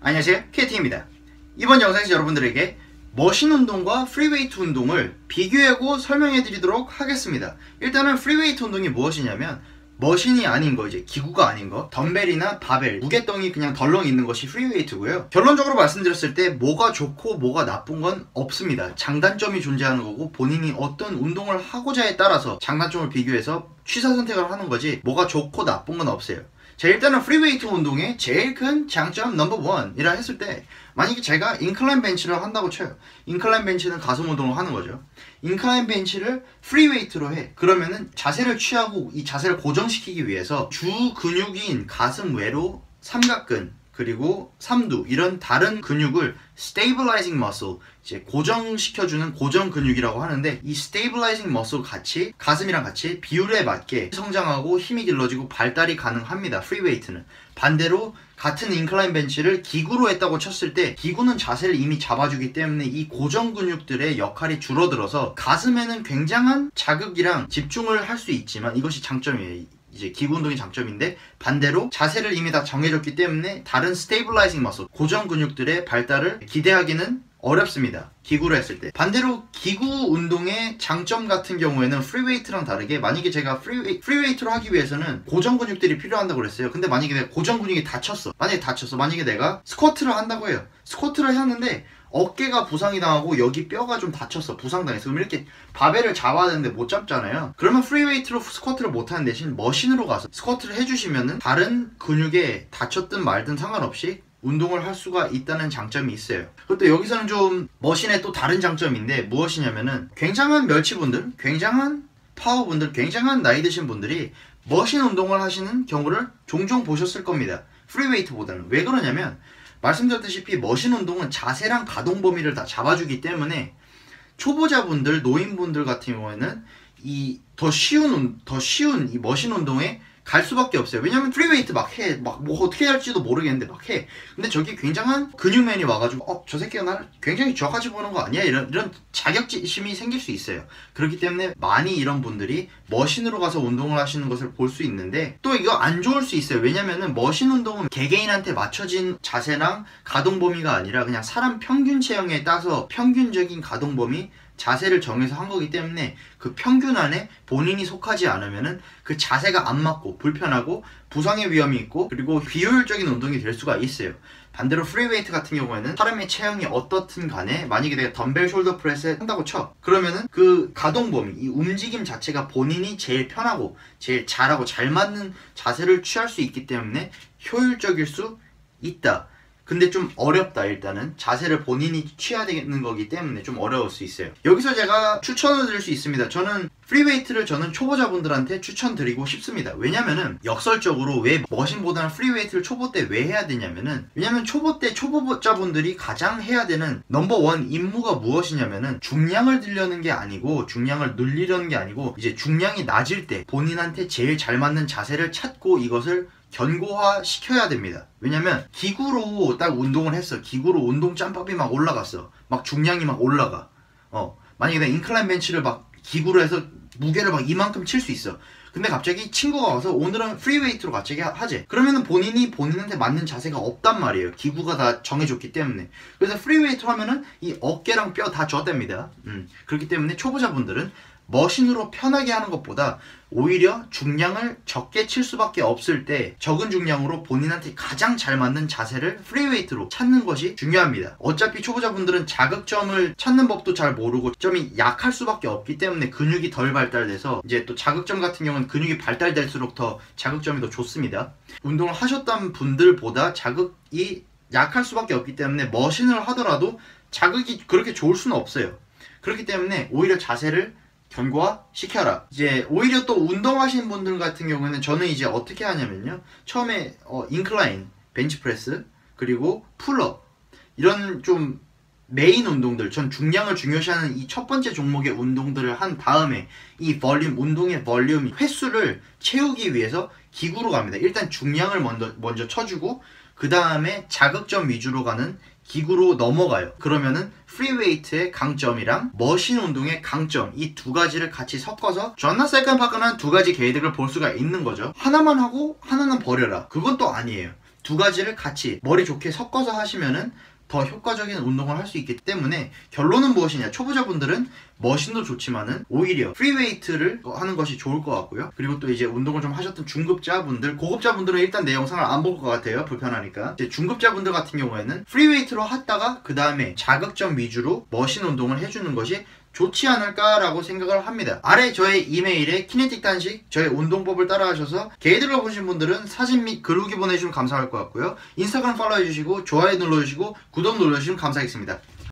안녕하세요. KT입니다. 이번 영상에서 여러분들에게 머신 운동과 프리웨이트 운동을 비교하고 설명해 드리도록 하겠습니다. 일단은 프리웨이트 운동이 무엇이냐면 머신이 아닌 거 이제 기구가 아닌 거 덤벨이나 바벨 무게덩이 그냥 덜렁 있는 것이 프리웨이트고요. 결론적으로 말씀드렸을 때 뭐가 좋고 뭐가 나쁜 건 없습니다. 장단점이 존재하는 거고 본인이 어떤 운동을 하고자에 따라서 장단점을 비교해서 취사 선택을 하는 거지 뭐가 좋고 나쁜 건 없어요 자 일단은 프리웨이트 운동의 제일 큰 장점 넘버 원이라 했을 때 만약에 제가 인클라인 벤치를 한다고 쳐요. 인클라인 벤치는 가슴 운동을 하는 거죠. 인클라인 벤치를 프리웨이트로 해. 그러면은 자세를 취하고 이 자세를 고정시키기 위해서 주 근육인 가슴 외로 삼각근 그리고 삼두 이런 다른 근육을 stabilizing muscle 이제 고정시켜주는 고정 근육이라고 하는데 이 stabilizing muscle 같이 가슴이랑 같이 비율에 맞게 성장하고 힘이 길러지고 발달이 가능합니다 프리웨이트는. 반대로 같은 인클라인 벤치를 기구로 했다고 쳤을 때 기구는 자세를 이미 잡아주기 때문에 이 고정 근육들의 역할이 줄어들어서 가슴에는 굉장한 자극이랑 집중을 할 수 있지만 이것이 장점이에요 이제 기구 운동이 장점인데 반대로 자세를 이미 다 정해졌기 때문에 다른 스테이블라이징 머슬 고정 근육들의 발달을 기대하기는 어렵습니다. 기구로 했을 때. 반대로 기구 운동의 장점 같은 경우에는 프리웨이트랑 다르게 만약에 제가 프리웨이, 프리웨이트로 하기 위해서는 고정 근육들이 필요한다고 그랬어요. 근데 만약에 내가 고정 근육이 다쳤어. 만약에 다쳤어. 만약에 내가 스쿼트를 한다고 해요. 스쿼트를 했는데 어깨가 부상이 당하고 여기 뼈가 좀 다쳤어 부상당했어 그럼 이렇게 바벨을 잡아야 되는데 못 잡잖아요 그러면 프리웨이트로 스쿼트를 못하는 대신 머신으로 가서 스쿼트를 해주시면은 다른 근육에 다쳤든 말든 상관없이 운동을 할 수가 있다는 장점이 있어요. 또 여기서는 좀 머신의 또 다른 장점인데 무엇이냐면은 굉장한 멸치분들 굉장한 파워분들 굉장한 나이 드신 분들이 머신 운동을 하시는 경우를 종종 보셨을 겁니다. 프리웨이트보다는. 왜 그러냐면 말씀드렸다시피 머신 운동은 자세랑 가동 범위를 다 잡아주기 때문에 초보자분들, 노인분들 같은 경우에는 이 더 쉬운 더 쉬운 이 머신 운동에 갈 수밖에 없어요. 왜냐면 프리웨이트 막 해. 막 뭐 어떻게 할지도 모르겠는데 막 해. 근데 저기 굉장한 근육맨이 와가지고 어, 저 새끼가 나를 굉장히 저까지 보는 거 아니야? 이런, 이런 자격지심이 생길 수 있어요. 그렇기 때문에 많이 이런 분들이 머신으로 가서 운동을 하시는 것을 볼 수 있는데 또 이거 안 좋을 수 있어요. 왜냐면은 머신 운동은 개개인한테 맞춰진 자세랑 가동 범위가 아니라 그냥 사람 평균 체형에 따서 평균적인 가동 범위 자세를 정해서 한 거기 때문에 그 평균 안에 본인이 속하지 않으면은 그 자세가 안 맞고 불편하고 부상의 위험이 있고 그리고 비효율적인 운동이 될 수가 있어요. 반대로 프리웨이트 같은 경우에는 사람의 체형이 어떻든 간에 만약에 내가 덤벨 숄더 프레스 한다고 쳐 그러면은 그 가동 범위 이 움직임 자체가 본인이 제일 편하고 제일 잘하고 잘 맞는 자세를 취할 수 있기 때문에 효율적일 수 있다. 근데 좀 어렵다 일단은. 자세를 본인이 취해야 되는 거기 때문에 좀 어려울 수 있어요. 여기서 제가 추천을 드릴 수 있습니다. 저는 프리웨이트를 저는 초보자분들한테 추천드리고 싶습니다. 왜냐면은 역설적으로 왜 머신보다는 프리웨이트를 초보 때 왜 해야 되냐면은 왜냐면 초보 때 초보자분들이 가장 해야 되는 넘버원 임무가 무엇이냐면은 중량을 들려는 게 아니고 중량을 늘리려는 게 아니고 이제 중량이 낮을 때 본인한테 제일 잘 맞는 자세를 찾고 이것을 견고화 시켜야 됩니다. 왜냐면 기구로 딱 운동을 했어. 기구로 운동 짬밥이 막 올라갔어. 막 중량이 막 올라가. 어. 만약에 내가 인클라인 벤치를 막 기구로 해서 무게를 막 이만큼 칠 수 있어. 근데 갑자기 친구가 와서 오늘은 프리웨이트로 갑자기 하재. 그러면은 본인이 본인한테 맞는 자세가 없단 말이에요. 기구가 다 정해줬기 때문에. 그래서 프리웨이트로 하면은 이 어깨랑 뼈다 젖댑니다. 음. 그렇기 때문에 초보자분들은 머신으로 편하게 하는 것보다 오히려 중량을 적게 칠 수밖에 없을 때 적은 중량으로 본인한테 가장 잘 맞는 자세를 프리웨이트로 찾는 것이 중요합니다. 어차피 초보자분들은 자극점을 찾는 법도 잘 모르고 점이 약할 수밖에 없기 때문에 근육이 덜 발달돼서 이제 또 자극점 같은 경우는 근육이 발달될수록 더 자극점이 더 좋습니다. 운동을 하셨던 분들보다 자극이 약할 수밖에 없기 때문에 머신을 하더라도 자극이 그렇게 좋을 수는 없어요. 그렇기 때문에 오히려 자세를 견고화 시켜라. 이제 오히려 또 운동하시는 분들 같은 경우에는 저는 이제 어떻게 하냐면요. 처음에 어, 인클라인, 벤치프레스, 그리고 풀업 이런 좀 메인 운동들, 전 중량을 중요시하는 이 첫 번째 종목의 운동들을 한 다음에 이 볼륨, 운동의 볼륨, 횟수를 채우기 위해서 기구로 갑니다. 일단 중량을 먼저, 먼저 쳐주고 그 다음에 자극점 위주로 가는 기구로 넘어가요. 그러면은 프리웨이트의 강점이랑 머신 운동의 강점 이 두 가지를 같이 섞어서 존나 셀칸파크는 두 가지 계획을 볼 수가 있는 거죠. 하나만 하고 하나는 버려라. 그건 또 아니에요. 두 가지를 같이 머리 좋게 섞어서 하시면은 더 효과적인 운동을 할 수 있기 때문에 결론은 무엇이냐? 초보자분들은 머신도 좋지만은 오히려 프리웨이트를 하는 것이 좋을 것 같고요. 그리고 또 이제 운동을 좀 하셨던 중급자분들 고급자분들은 일단 내 영상을 안 볼 것 같아요 불편하니까. 이제 중급자분들 같은 경우에는 프리웨이트로 했다가 그 다음에 자극점 위주로 머신 운동을 해주는 것이 좋지 않을까라고 생각을 합니다. 아래 저의 이메일에 키네틱 단식 저의 운동법을 따라하셔서 게이들러 보신 분들은 사진 및 글 후기 보내주시면 감사할 것 같고요. 인스타그램 팔로우 해주시고 좋아요 눌러주시고 구독 눌러주시면 감사하겠습니다.